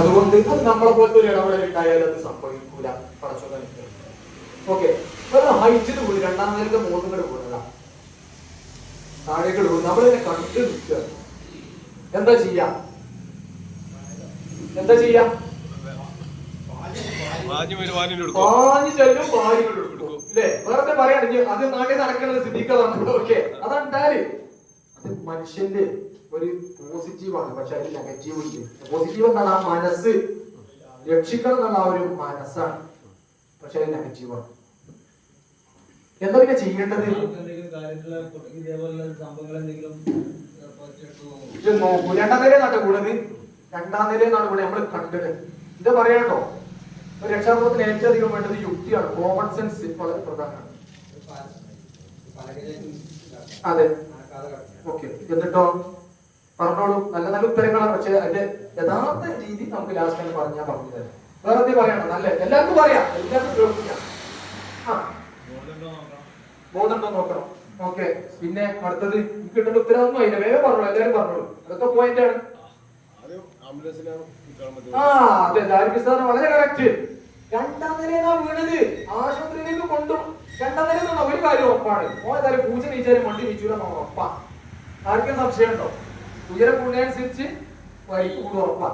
അതുകൊണ്ട് അത് നമ്മളെ പോലത്തെ ഒരു ഇടപെടൽ ഉണ്ടായാലും അത് സംഭവിക്കൂല. പടച്ചോനെ ഓക്കെ ഹൈറ്റിൽ പോയി രണ്ടാം നിലയ്ക്ക് മൂന്നും കൂടെ പോകുന്നതാ താഴേക്ക് പോകും കണ്ട് കണ്ടു നിൽക്കുക. എന്താ ചെയ്യാ? എന്താ ചെയ്യാ? വാഞ്ഞു ഒരു വാനിന് കൊടുക്കും പാഞ്ഞു ചെല്ലും പാഞ്ഞു കൊടുക്കും ഇല്ലേ? വേറെ പറയാണെങ്കിൽ അത് നാട്ടിൽ നടക്കുന്നത് പറഞ്ഞു ഓക്കെ അതാണ് അത് മനുഷ്യന്റെ ഒരു പോസിറ്റീവാണ് പക്ഷെ അതിന് നെഗറ്റീവ് ഉണ്ട്. പോസിറ്റീവ് എന്താണ്? ആ മനസ്സ് രക്ഷിക്കണം എന്നുള്ള ആ ഒരു മനസ്സാണ്. പക്ഷെ അതിന് നെഗറ്റീവാണ് ആണ്. എന്താ പിന്നെ ചെയ്യേണ്ടത് ഇത് നോക്കൂ. രണ്ടാം നില നാട്ടെ കൂടുതൽ രണ്ടാം നില എന്നാണ് ഇവിടെ നമ്മൾ കണ്ടത്. ഇത് പറയണോ ഒരു ഏറ്റവും അധികം വേണ്ടത് യുക്തിയാണ്. കോമൺ സെൻസ് വളരെ പ്രധാനമാണ്. അതെ. ഓക്കെ എന്നിട്ടോ? പറഞ്ഞോളൂ. നല്ല നല്ല ഉത്തരങ്ങളാണ്. പക്ഷെ അതിന്റെ യഥാർത്ഥ രീതി നമുക്ക് ലാസ്റ്റ് തന്നെ പറഞ്ഞാൽ പറഞ്ഞു തരാം. വേറെ എന്തെങ്കിലും പറയണം? നല്ല? എല്ലാവർക്കും പറയാം. എല്ലാവർക്കും ആ. ബോധമുണ്ടോ നോക്കണം. ഓക്കെ. പിന്നെ അടുത്തത് കിട്ടേണ്ട ഉത്തരവൊന്നും അതിന്റെ വേഗം പറഞ്ഞോളൂ. എല്ലാവരും പറഞ്ഞോളൂ. അതൊക്കെ പോയിന്റ് ആണ്. ആ അതെ. ദാരിദ്ര്യ വളരെ കറക്റ്റ് രണ്ടാം നിലയിലാണ് വീണത്. ആശുപത്രിയിലേക്ക് കൊണ്ടു രണ്ടാം നില എന്നുള്ള ഒരു കാര്യം ഉറപ്പാണ്. ഓരോ പൂജ നീച്ചാലും വണ്ടി നീച്ചൂല ഉറപ്പാ. ആർക്കും സംശയം ഉണ്ടോ ഉയരം കൂടുന്നതനുസരിച്ച് വൈക്ക് കൂടും ഉറപ്പാ.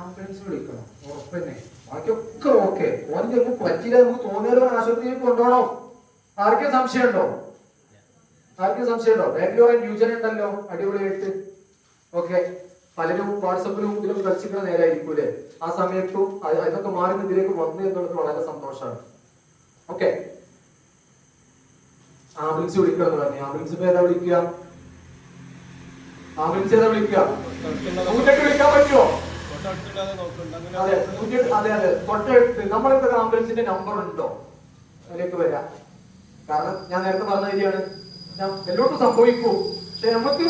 ആംബുലൻസ് വിളിക്കണം. ഉറപ്പന്നെ. ബാക്കിയൊക്കെ ഓക്കെ. ഓൻ ചിലപ്പോൾ പറ്റില്ല നമുക്ക് തോന്നിയാലോ ആശുപത്രിയിൽ കൊണ്ടുപോകണം. ആർക്കും സംശയം ഉണ്ടോ ആർക്കും സംശയം ഉണ്ടോ ബാംഗ്ലൂർ ന്യൂജൻ ഉണ്ടല്ലോ അടിപൊളിയായിട്ട്. ഓക്കെ. പലരും വാട്സപ്പ് ഗ്രൂപ്പിലും കളിച്ചിട്ട് നേരായിരിക്കൂലേ ആ സമയത്തും അത് അതൊക്കെ മാറി ഇതിലേക്ക് വന്നു എന്നുള്ളത് വളരെ സന്തോഷമാണ് ഓക്കെ. ആംബുലൻസ് വിളിക്കുക എന്ന് പറഞ്ഞു. ആംബുലൻസ് ഇപ്പൊ ഏതാ വിളിക്കുക? ആംബുലൻസ് ഏതാ വിളിക്കുക? നൂറ്റെട്ട് വിളിക്കാൻ പറ്റുമോ അതെ നൂറ്റെട്ട് അതെ അതെ. തൊട്ടടുത്ത്. നമ്മളിപ്പോ ആംബുലൻസിന്റെ നമ്പർ ഉണ്ടോ? അതിലേക്ക് വരാം. കാരണം ഞാൻ നേരത്തെ പറഞ്ഞ ഞാൻ എല്ലോട്ടും സംഭവിക്കൂ. പക്ഷെ നമുക്ക്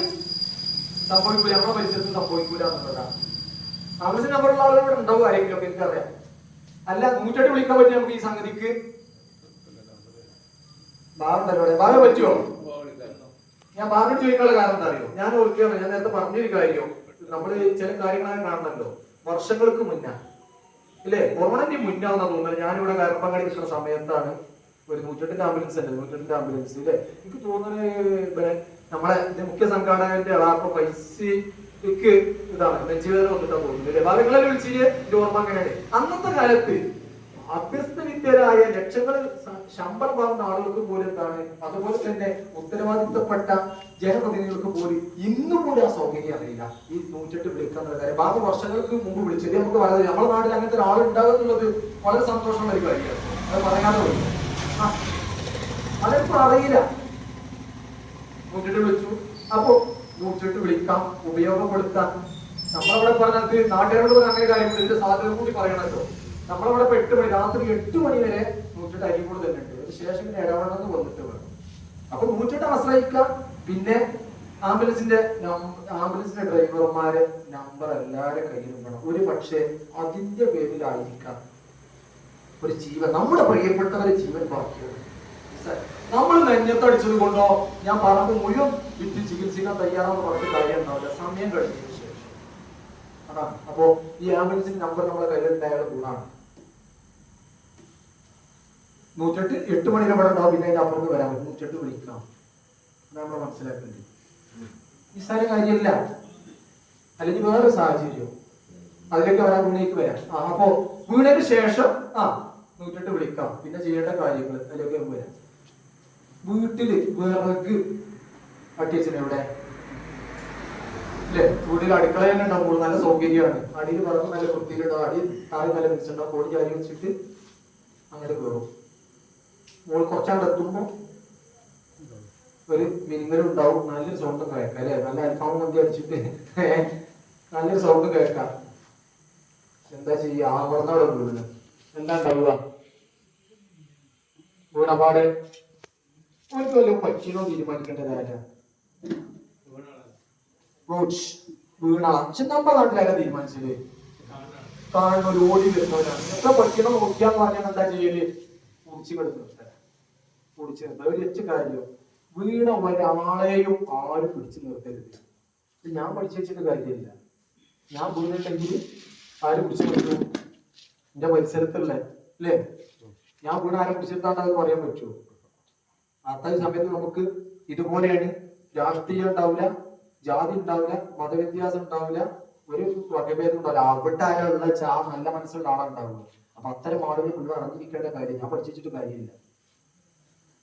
സംഭവിക്കൂല. നമ്മളെ പരിസരത്ത് സംഭവിക്കൂല എന്നുള്ളതാണ്. ആംബുലൻസിന്റെ നമ്പറുള്ള ആളുകൾ ഉണ്ടാവും ആരെങ്കിലും ഒക്കെ എനിക്കറിയാം. അല്ല നൂറ്റെട്ട് വിളിക്കാൻ പറ്റും നമുക്ക് ഈ സംഗതിക്ക് ബാറുണ്ടല്ലോ ബാറ് പറ്റുമോ? ഞാൻ ബാറിനോട് ചോദിക്കാനുള്ള കാരണം എന്താ അറിയോ ഞാൻ ഓർക്കുകയാണ് ഞാൻ നേരത്തെ പറഞ്ഞൊരു കാര്യം? നമ്മൾ ചില കാര്യങ്ങളൊക്കെ കാണുന്നല്ലോ. വർഷങ്ങൾക്ക് മുന്നേ. ഇല്ലേ? കൊറോണന്റെ മുന്നാന്ന് തോന്നുന്നത്. ഞാനിവിടെ കയറപ്പങ്ങാടി നിൽക്കുന്ന സമയത്താണ് ഒരു നൂറ്റെട്ടിന്റെ ആംബുലൻസ് അല്ലേ നൂറ്റെട്ടിന്റെ ആംബുലൻസ് ഇല്ലേ? എനിക്ക് തോന്നുന്നത് നമ്മളെ മുഖ്യ സംഘാടകന്റെ അളാപ്പ പൈസക്ക് ഇതാണ്. നെഞ്ചുവേദന വന്നിട്ടാ തോന്നുന്നത് അല്ലേ ഭാഗങ്ങളെ വിളിച്ചിട്ട് ഓർമ്മ അങ്ങനെയാണ്. അന്നത്തെ കാലത്ത് അഭ്യസ്തവിദ്യരായ ലക്ഷങ്ങളിൽ ശമ്പളം വാങ്ങുന്ന ആളുകൾക്ക് പോലും എന്താണ്? അതുപോലെ തന്നെ ഉത്തരവാദിത്തപ്പെട്ട ജനപ്രതിനിധികൾക്ക് പോലും ഇന്നും കൂടി ആ സൗകര്യം അറിയില്ല. ഈ നൂറ്റെട്ട് വിളിക്കാൻ കാര്യം. ബാക്കി വർഷങ്ങൾക്ക് മുമ്പ് വിളിച്ചത് നമുക്ക് വളരെ നമ്മുടെ നാട്ടിൽ അങ്ങനത്തെ ഒരാൾ ഉണ്ടാകും എന്നുള്ളത് വളരെ സന്തോഷമുള്ള ഒരു കാര്യമാണ്. അത് പറയാതെ പോയി. അതിപ്പോ അറിയില്ല. നൂറ്റെട്ട് വിളിച്ചു. അപ്പോ നൂറ്റെട്ട് വിളിക്കാം ഉപയോഗപ്പെടുത്താം. നമ്മളവിടെ പറഞ്ഞത് നാട്ടുകാരോട് പറഞ്ഞ കാര്യം ഇതിന്റെ സാധ്യത കൂടി പറയണല്ലോ നമ്മളവിടെ ഇപ്പൊ എട്ട് മണി രാത്രി എട്ട് മണി വരെ നൂറ്റെട്ട് അരി കൂടെ തന്നെ ഉണ്ട് ശേഷം പിന്നെ ഇടപെടണമെന്ന് വന്നിട്ട് വേണം. അപ്പൊ നൂറ്റെട്ട് ആശ്രയിക്കാം. പിന്നെ ആംബുലൻസിന്റെ ആംബുലൻസിന്റെ ഡ്രൈവർമാരെ നമ്പർ എല്ലാവരുടെ കയ്യിലും വേണം. ഒരു പക്ഷേ അതിന്റെ പേരിലായിരിക്കാം ഒരു ജീവൻ. നമ്മുടെ പ്രിയപ്പെട്ടവരെ ജീവൻ ബാക്കിയാണ് നമ്മൾ നെഞ്ഞത്തടിച്ചത് കൊണ്ടോ? ഞാൻ പറമ്പ് മുഴുവൻ വിറ്റ് ചികിത്സിക്കാൻ തയ്യാറാന്ന് പറഞ്ഞിട്ട് കാര്യം സമയം കഴിഞ്ഞതിന് ശേഷം. അതാണ്. അപ്പോ ഈ ആംബുലൻസിന്റെ നമ്പർ നമ്മളെ കയ്യിലുണ്ടായ ഗുണമാണ് നൂറ്റെട്ട് എട്ട് മണി ഇവിടെ ഉണ്ടാവും പിന്നെ അതിന്റെ അപ്പുറത്ത് വരാൻ പറ്റും. നൂറ്റെട്ട് വിളിക്കണം. അതാണ് നമ്മൾ മനസ്സിലാക്കേണ്ടത്. നിസ്സാര കാര്യമില്ല. അല്ലെങ്കിൽ വേറെ സാഹചര്യം. അതിലേക്ക് വരാൻ വീണേക്ക് വരാം. ആ അപ്പോ വീണതിന് ശേഷം ആ നൂറ്റെട്ട് വിളിക്കാം. പിന്നെ ചെയ്യേണ്ട കാര്യങ്ങൾ അതിലൊക്കെ വരാം. വീട്ടിൽ വിറക് പട്ടിയച്ഛനെ എവിടെ? ഇല്ലേ? വീട്ടിൽ അടുക്കള തന്നെ ഉണ്ടാവും. നല്ല സൗകര്യമാണ്. അടിയിൽ വിറക് നല്ല വൃത്തിയിലുണ്ടാവും അടി താഴെ നല്ല മിച്ചുണ്ടാവും പൊടി ചാരി വെച്ചിട്ട് അങ്ങനെ കയറും. മോൾ കുറച്ചവിടെ എത്തുമ്പോ ഒരു മിനിങ്ങലും ഉണ്ടാവും നല്ലൊരു സൗണ്ട് കേൾക്കാം അല്ലെ? നല്ല അൽഫാം മന്തി അടിച്ചിട്ട്. നല്ലൊരു സൗണ്ട് കേൾക്കാം. എന്താ ചെയ്യാ? ആവർന്നവിടെ വീണ് എന്താ ഉണ്ടാവുക? വീണപാട് അവർക്ക് വല്ല പക്ഷിനോ തീരുമാനിക്കേണ്ടതായിട്ട് റോഡ്സ് വീണ. പക്ഷെ നമ്മുടെ നാട്ടിലല്ല തീരുമാനിച്ചത്? കാണുന്ന ഒരു ഓടി വരുന്നവരാണ്. എത്ര പഠിക്കണം നോക്കിയാന്ന് പറഞ്ഞാൽ എന്താ ചെയ്യൽ? കുടിച്ചു കിടന്നു കുടിച്ചു നിർത്തുക ഒരു ഒറ്റ കാര്യം. വീണ ഒരാളെയും ആരും പിടിച്ചു നിർത്തരുത്. ഇത് ഞാൻ പഠിച്ചു വെച്ചിട്ട് കാര്യമില്ല. ഞാൻ വീണിട്ടെങ്കിൽ ആര് പിടിച്ചു നിർത്തു? എന്റെ പരിസരത്തുള്ള അല്ലേ? ഞാൻ വീണ് ആരെ പിടിച്ചെടുത്താണ്ട് പറയാൻ പറ്റുമോ അത്രയും സമയത്ത് നമുക്ക് ഇതുപോലെയാണ് രാഷ്ട്രീയം ഉണ്ടാവില്ല ജാതി ഉണ്ടാവില്ല മതവ്യത്യാസം ഉണ്ടാവില്ല. ഒരു വകഭേദം ഉണ്ടാവില്ല. അവിടെ ആരാളുള്ള ചാ നല്ല മനസ്സുള്ള ആളുണ്ടാവുള്ളൂ അപ്പൊ അത്തരം ആളുകൾ മുഴുവൻ അറിഞ്ഞിരിക്കേണ്ട കാര്യം ഞാൻ പഠിച്ചിട്ട് കാര്യമില്ല.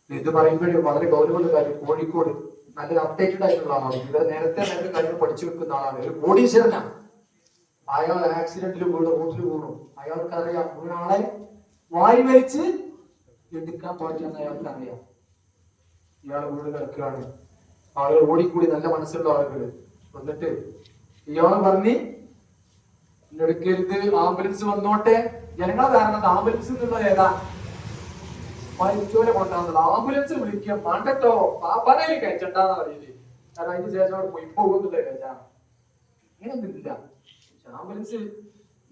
ഇത് പറയുമ്പോഴും വളരെ ഗൗരവമുള്ള കാര്യം കോഴിക്കോട് നല്ല അപ്ഡേറ്റഡ് ആയിട്ടുള്ള ആളാണ്. ഇവർ നേരത്തെ നേരത്തെ കാര്യങ്ങൾ പഠിച്ചു വെക്കുന്ന ആളാണ്. ഒരു കോടീശ്വരനാണ് അയാൾ ആക്സിഡന്റിൽ വീണു റോഡിൽ വീണു. അയാൾക്ക് അറിയാം ഒരാളെ വായി വലിച്ച് എടുക്കാൻ പാടില്ലെന്ന് അയാൾക്ക് അറിയാം ഇയാൾ വീട് കിടക്കുകയാണ്. ആളുകൾ ഓടിക്കൂടി നല്ല മനസ്സുള്ള ആളുകൾ. വന്നിട്ട് ഇയാൾ പറഞ്ഞ് എടുക്കരുത് ആംബുലൻസ് വന്നോട്ടെ. ജനങ്ങളെ കാരണം ആംബുലൻസ് എന്നുള്ള ഏതാ? മരിച്ചോലെ കൊണ്ടാകുന്നത് ആംബുലൻസ് വിളിക്കുക. മണ്ടട്ടോ പാപ്പനയിൽ കഴിച്ചണ്ടാന്ന് പറയുന്നത് കാരണം അതിന് ശേഷം അവിടെ പോയി പോകുന്നില്ല കഴിച്ചാണ് അങ്ങനെയൊന്നുമില്ല ആംബുലൻസ്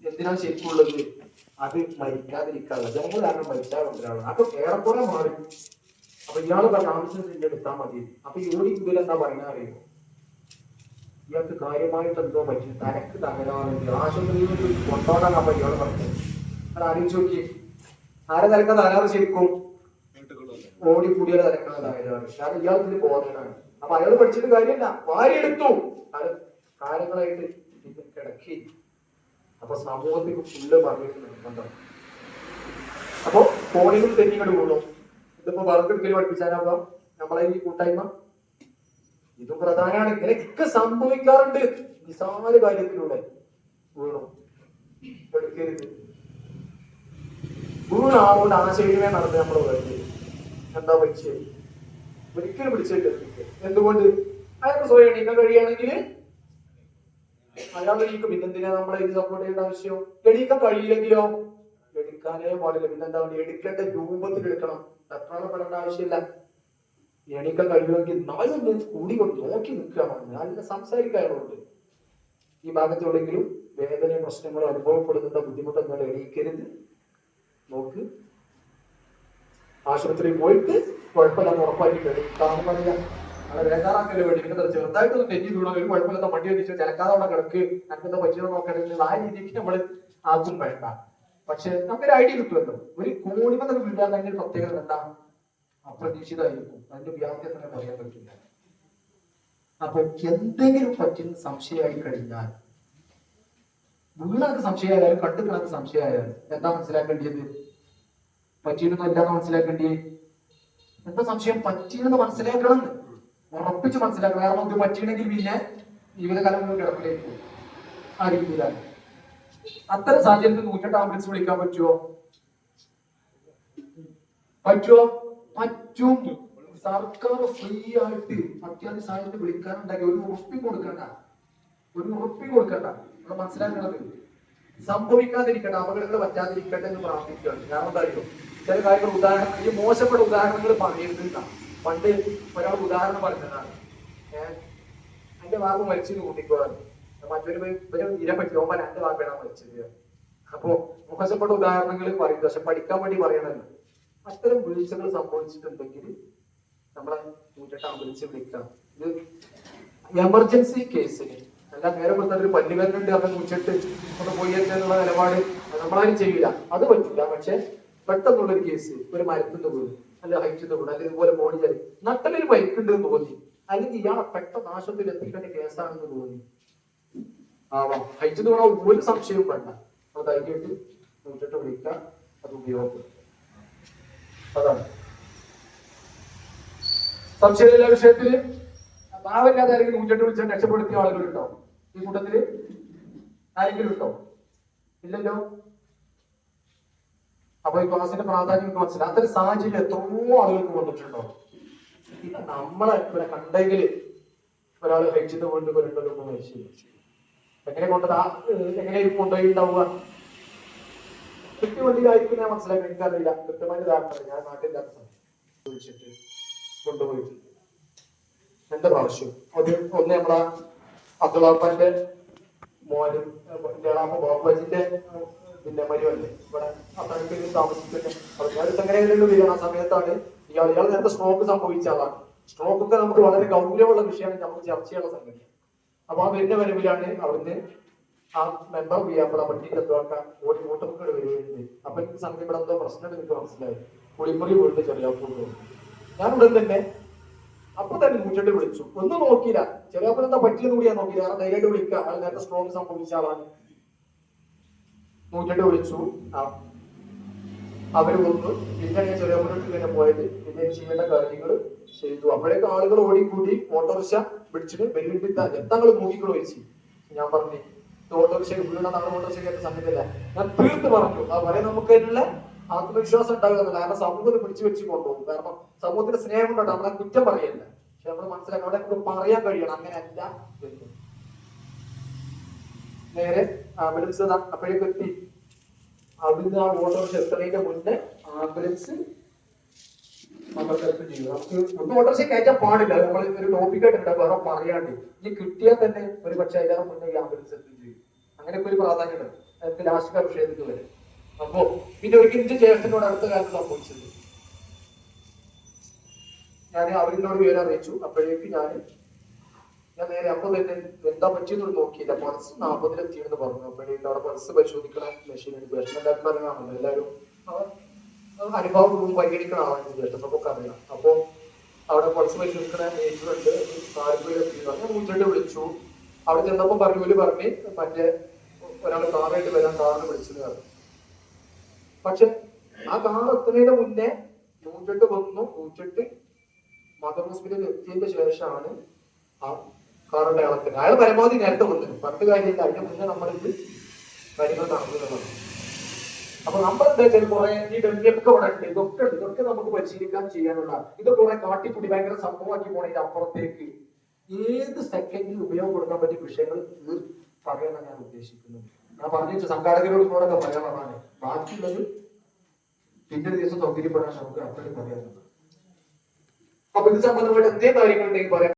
എന്തിനാണ് ശരിക്കുള്ളത്? അത് മരിക്കാതിരിക്കാതെ ജനങ്ങൾ കാരണം മരിച്ചാൽ കൊണ്ടുവരാണ് അപ്പൊ ഏറെക്കുറെ മാറി. അപ്പൊ ഇയാൾ പറഞ്ഞ ആംബുലൻസ് എടുത്താൽ മതി. അപ്പൊ ഈ ഓടി എന്താ പറയുന്നത് അറിയുമോ? ഇയാൾക്ക് കാര്യമായിട്ട് എന്തോ പറ്റി. തനക്ക് തകരാറുണ്ട് ആശുപത്രിയിൽ കൊണ്ടോടാൻ അപ്പൊ ഇയാൾ പറഞ്ഞത്. അത് ആലോചിച്ച് നോക്കി ആരെ തലക്ക തകരാറ് ശരിക്കും? ഓടിക്കൂടിയ തകരാറ് ഞാൻ ഇയാൾക്ക് പോകുന്നതാണ് ബോധനാണ് അപ്പൊ അയാൾ പഠിച്ചിട്ട് കാര്യമില്ല. വാരിയെടുത്തു. അയാൾ കാര്യങ്ങളായിട്ട് കിടക്കി. അപ്പൊ സമൂഹത്തിൽ ഫുള്ള് പറഞ്ഞിട്ട് അപ്പൊ ഫോണിൽ തെറ്റിങ്ങോട്ട് വീണു ഇതിപ്പോ വർക്കെടുക്കൽ പഠിപ്പിച്ചാലപ്പോ നമ്മളെ ഈ കൂട്ടായ്മ? ഇതും പ്രധാനമാണ് ഇങ്ങനെയൊക്കെ സംഭവിക്കാറുണ്ട്. നിസാര കാര്യത്തിലൂടെ വീണു. എടുക്കരുത്. വീണ ആളോട് ആശയവിനിമയം നടത്തി നമ്മൾ വേണ്ടി എന്താ പഠിച്ചത് ഒരിക്കലും പിടിച്ചിട്ട് എന്തുകൊണ്ട്? അയാൾക്ക് സ്വയം എണീക്കാൻ കഴിയുകയാണെങ്കിൽ അയാൾ എണീക്കും പിന്നെന്തിനാ നമ്മളെ ഇത് സപ്പോർട്ട് ചെയ്യേണ്ട ആവശ്യം? എണീക്കാൻ കഴിയില്ലെങ്കിലോ? എടുക്കാനേ പാടില്ല. പിന്നെന്താ വേണ്ടി എടുക്കേണ്ട രൂപത്തിൽ എടുക്കണം. എത്രാണപ്പെടേണ്ട ആവശ്യമില്ല. എണീക്കാൻ കഴിയുമെങ്കിൽ നാലൊന്ന് കൂടി കൊണ്ട് നോക്കി നിൽക്കുകയാണ് നല്ല സംസാരിക്കാറുണ്ട് ഈ ഭാഗത്തോടെങ്കിലും വേദനയും പ്രശ്നങ്ങളും അനുഭവപ്പെടുന്ന ബുദ്ധിമുട്ടെന്നാൽ എണീക്കരുത്. നോക്ക്. ആശുപത്രിയിൽ പോയിട്ട് കുഴപ്പമില്ലെന്ന് ഉറപ്പാക്കി കഴിഞ്ഞു കാരണം അങ്ങനെ വേദാറാക്കല്ലേ വേണ്ടി പിന്നെ എന്താ ചെറുതായിട്ടൊന്ന് തെറ്റി വീണോ. ഒരു കുഴപ്പമില്ലാത്ത വണ്ടി അടിച്ചു ചിലക്കാതെ അവിടെ കിടക്ക്. നമുക്കെന്താ പറ്റിയോ നോക്കണമെങ്കിൽ ആ രീതിക്ക് നമ്മൾ ആർക്കും വേണ്ട. പക്ഷെ നമുക്കൊരു ഐഡിയ കിട്ടുമല്ലോ. ഒരു കോണിമൊക്കെ വീട്ടാൻ തന്നെ ഒരു പ്രത്യേകത എന്താ? അപ്രതീക്ഷിതമായിരിക്കും. അതിന്റെ വ്യാപ്തി തന്നെ പറയാൻ പറ്റില്ല. അപ്പൊ എന്തെങ്കിലും പറ്റുന്ന സംശയമായി കഴിഞ്ഞാൽ വീണാക്ക് സംശയമായാലും കണ്ടു കിടക്ക് സംശയമായാലും എന്താ മനസ്സിലാക്കേണ്ടത്? പറ്റിയിരുന്നോ ഇല്ലാന്ന് മനസ്സിലാക്കേണ്ടി? എന്താ സംശയം? പറ്റിയെന്ന് മനസ്സിലാക്കണം. എന്ന്. ഉറപ്പിച്ച് മനസ്സിലാക്കണം. കാരണം നമുക്ക് പറ്റിയില്ലെങ്കിൽ പിന്നെ ജീവിതകാലം മുഴുവൻ കിടപ്പിലേക്ക് രീതിയിലാണ് അത്തരം സാഹചര്യത്തിൽ നൂറ്റെട്ട് ആംബുലൻസ് വിളിക്കാൻ പറ്റുമോ പറ്റുമോ പറ്റും. സർക്കാർ ഫ്രീ ആയിട്ട് അത്യാവശ്യ സാഹചര്യത്തിൽ വിളിക്കാനുണ്ടാക്കി ഒരു ഉറപ്പി കൊടുക്കണ്ട. ഒരു ഉറപ്പി കൊടുക്കണ്ട. നമ്മൾ മനസ്സിലാക്കണത് സംഭവിക്കാതിരിക്കട്ടെ അപകടങ്ങൾ പറ്റാതിരിക്കട്ടെ എന്ന് പ്രാർത്ഥിക്കുകയാണ്. കാരണം എന്തായാലും ചില കാര്യങ്ങൾ ഉദാഹരണം ഈ മോശപ്പെട്ട ഉദാഹരണങ്ങൾ പറയരുന്നില്ല പണ്ട് ഒരാൾ ഉദാഹരണം പറഞ്ഞതാണ്. ഏഹ് എന്റെ വാക്ക് മരിച്ചു കൂട്ടിക്കോളാണ് മറ്റൊരു ഇര പറ്റി ഓപ്പൻ എന്റെ വാക്കാണ് മരിച്ചത്. അപ്പോ മോശപ്പെട്ട ഉദാഹരണങ്ങൾ പറയും പക്ഷെ പഠിക്കാൻ വേണ്ടി പറയണല്ലോ. അത്തരം വീഴ്ചകൾ സംഭവിച്ചിട്ടുണ്ടെങ്കിൽ നമ്മളെ നൂറ്റെട്ട് ആംബുലൻസ് വിളിക്കാം. ഇത് എമർജൻസി കേസിന് അല്ല നേരെ പറഞ്ഞാൽ ഒരു പല്ലുവേദനുണ്ട് അപ്പം നൂറ്റിട്ട് പോയി എന്നുള്ള നിലപാട് നമ്മളാരും ചെയ്യില്ല. അത് പറ്റില്ല പക്ഷെ പെട്ടെന്നുള്ളൊരു കേസ് ഒരു മരത്തിന്റെ കൂടെ അല്ല ഹൈറ്റിന്റെ കൂടെ അല്ലെങ്കിൽ ഇതുപോലെ ബോഡി ചാരി നട്ടലൊരു എന്ന് തോന്നി. അല്ലെങ്കിൽ ഇയാളെ പെട്ടെന്ന് ആശുപത്രിയിൽ എത്തിക്കേണ്ട കേസാണെന്ന് തോന്നി. ആവാം. ഹൈറ്റിന്റെ കൂടെ ഒരു സംശയവും വേണ്ട. അത് ധൈര്യമായിട്ട് നോക്കിട്ട് വിളിക്കാം അത് ഉപയോഗപ്പെടുത്തുക അതാണ്. സംശയമില്ല വിഷയത്തിൽ പാവമില്ലാതെ ആരെങ്കിലും നൂറ്റെട്ട് വിളിച്ചാൽ രക്ഷപ്പെടുത്തിയ ആളുകൾ ആളുകളുണ്ടോ? ഈ കൂട്ടത്തിൽ? ആരെങ്കിലും ഉണ്ടോ? ഇല്ലല്ലോ? അപ്പൊ ഈ ക്ലാസിന്റെ പ്രാധാന്യം അത്തരം സാഹചര്യം എത്രയോ ആളുകൾക്ക് വന്നിട്ടുണ്ടോ? ഇത് നമ്മളെ ഇവിടെ കണ്ടെങ്കിൽ ഒരാൾ ഹൈച്ചിന്ന് കൊണ്ട് കൊല്ലണ്ടല്ലോ മനുഷ്യ എങ്ങനെ കൊണ്ടത് ആ എങ്ങനെ കൊണ്ടുപോയി ഉണ്ടാവുക കൃത്യവണ്ടിയിലായിരിക്കും ഞാൻ മനസ്സിലാക്കി എനിക്കറിയില്ല. കൃത്യമായിട്ട് ധാരണ ഞാൻ നാട്ടില്ലാത്ത സമയം ചോദിച്ചിട്ട് കൊണ്ടുപോയിട്ടുണ്ട്. രണ്ട് പ്രാവശ്യം. ഒരു ഒന്ന് നമ്മളെ അബ്ദുള്ളാപ്പാന്റെ മോനും പിന്നെ മരുവല്ലേ ഇവിടെ അത്തരത്തിൽ താമസിക്കട്ടെ. ഞാൻ സംഘടനകളിൽ ആ സമയത്താണ് ഇയാൾ ഇയാൾ നേരത്തെ സ്ട്രോക്ക് സംഭവിച്ച ആളാണ്. സ്ട്രോക്ക് ഒക്കെ നമുക്ക് വളരെ ഗൗരവമുള്ള വിഷയമാണ്. നമുക്ക് ചർച്ച ചെയ്യാനുള്ള സംഗതി അപ്പൊ ആ വരുന്ന വരവിലാണ് അവിടുന്ന് ആ മെമ്പർ ചെയ്യാപ്പള പട്ടിക്ക് എന്താക്കാൻ ഓടി ഓട്ടമൊക്കെ വരുന്നുണ്ട് അപ്പൊ എനിക്ക് സംഗതി ഇവിടെ എന്തോ പ്രശ്നം എനിക്ക് മനസ്സിലായി. കുളിമുറി വീട്ടിൽ ചെറിയാപ്പൂർ ഞാൻ ഉടൻ തന്നെ അപ്പൊ തന്നെ നൂറ്റെട്ട് വിളിച്ചു. ഒന്നും നോക്കിയില്ല. ചെറിയ പറ്റിയെന്ന് കൂടി ഞാൻ നോക്കിയില്ല. ധൈര്യമായിട്ട് വിളിക്കുക. അയാൾ നേരത്തെ സ്ട്രോങ് സംഭവിച്ച ആളാണ്. നൂറ്റെട്ട് വിളിച്ചു. ആ. അവർ വന്നു. പിന്നെ ഞാൻ മുന്നോട്ട് പിന്നെ പോയത്. പിന്നെ ചെയ്യേണ്ട കാര്യങ്ങൾ ചെയ്തു. അപ്പോഴേക്ക് ആളുകൾ ഓടിക്കൂടി. ഓട്ടോറിക്ഷ പിടിച്ചിട്ട് വെല്ലുവിളിത്ത എത്തങ്ങൾ നോക്കിക്കളോ വെച്ച് ഞാൻ പറഞ്ഞു ഓട്ടോറിക്ഷയ്ക്ക് ഓട്ടോറിക്ഷ വീണ നമ്മുടെ ഓട്ടോറിക്ഷ കേട്ട സമയത്തില്ല ഞാൻ തീർത്ത് പറഞ്ഞു. ആ വരെ നമുക്ക് അതിനുള്ള ആത്മവിശ്വാസം ഉണ്ടാകുന്നില്ല. കാരണം സമൂഹത്തെ പിടിച്ചു വെച്ച് കൊണ്ടുപോകും. കാരണം സമൂഹത്തിന്റെ സ്നേഹം കൊണ്ടാണ്. നമ്മളെ കുറ്റം പറയല്ല. പക്ഷെ നമ്മൾ മനസ്സിലാക്കണം. അവിടെ പറയാൻ കഴിയണം. അങ്ങനെയല്ല എന്ന്. നേരെ ആംബുലൻസ് അപ്പോഴേക്ക് എത്തി. അവിടുന്ന് ആ ഓട്ടോറിക്ഷ എത്തുന്നതിന്റെ മുന്നേ ആംബുലൻസ് നമുക്ക് ഓട്ടോറിക്ഷ കയറ്റാൻ പാടില്ല. നമ്മൾ ഒരു ടോപ്പിക് ആയിട്ട് വേറെ പറയാണ്ട്. ഇനി കിട്ടിയാൽ തന്നെ ഒരു പക്ഷേ അതിനകത്ത് മുന്നേ ഈ ആംബുലൻസ് എത്തും ചെയ്യും അങ്ങനെയൊക്കെ ഒരു പ്രാധാന്യമുണ്ട് നമുക്ക് ലാസ്റ്റ് വിഷയത്തിൽ വരെ. അപ്പോ പിന്നെ ഒരിക്കലും എന്റെ ചേട്ടനോട് അടുത്ത കാലത്ത് സംഭവിച്ചത്. ഞാൻ അവരിനോട് വിവരം അറിയിച്ചു. അപ്പോഴേക്ക് ഞാൻ ഞാൻ നേരെ അപ്പൊ തന്നെ എന്താ പറ്റിയെന്ന് നോക്കിയില്ല. പൾസ് നാൽപ്പതിലെത്തിയെന്ന് പറഞ്ഞു. അപ്പോഴേക്കും അവിടെ പൾസ് പരിശോധിക്കണ. മെഷീൻ ഉണ്ട് വിഷമം എല്ലാവർക്കും അറിയാമല്ലോ എല്ലാവരും അനുഭവം പരിഗണിക്കണ ആളാണ് വിഷമൊക്കെ അറിയാം അപ്പൊ അവിടെ പൾസ് പരിശോധിക്കണ മേജറുണ്ട് താല്പര്യത്തിന്ന് ഞാൻ വിളിച്ചു. അവിടെ ചെന്നപ്പോ പറഞ്ഞു പറഞ്ഞ് മറ്റേ ഒരാൾ കാറായിട്ട് വരാൻ കാറിന് വിളിച്ചെന്ന് പറഞ്ഞു. പക്ഷെ ആ കാർ എത്തുന്നതിന് മുന്നേ നൂറ്റെട്ട് വന്നു. നൂറ്റെട്ട് മദർ ഹോസ്പിറ്റലിൽ എത്തിയതിന്റെ ശേഷമാണ് ആ കാറിന്റെ അളത്തിന് അയാൾ പരമാവധി നേരത്തെ വന്നു പറഞ്ഞിട്ട് കാര്യമില്ല അതിന്റെ മുന്നേ നമ്മളിത് കാര്യങ്ങൾ നടന്നുള്ളതാണ് അപ്പൊ നമ്മൾ എന്താ വെച്ചാൽ കുറെ ഈ ഡെങ്കിയൊക്കെ ഇവിടെ ഉണ്ട്. ഇതൊക്കെ ഉണ്ട്. ഇതൊക്കെ നമുക്ക് പരിശീലിക്കാൻ ചെയ്യാനുള്ള. ഇത് കുറെ കാട്ടിക്കുടി ഭയങ്കര സംഭവമാക്കി പോണതിന്റെ അപ്പുറത്തേക്ക് ഏത് സെക്കൻഡിൽ ഉപയോഗം കൊടുക്കാൻ പറ്റിയ വിഷയങ്ങൾ പറയാനാണ് ഞാൻ ഉദ്ദേശിക്കുന്നത്. ഞാൻ പറഞ്ഞു സംഘാടകരോട് കൂടെ പറയാനുള്ളതാണ്. ബാക്കിയുള്ളത് പിന്നെ ദിവസം സൗകര്യപ്പെടാൻ നമുക്ക് അപ്പോഴും പറയാനുള്ളത് അപ്പൊ ഇത് സംബന്ധമായിട്ട് എന്തേ കാര്യങ്ങളുണ്ടെങ്കിൽ പറയാം.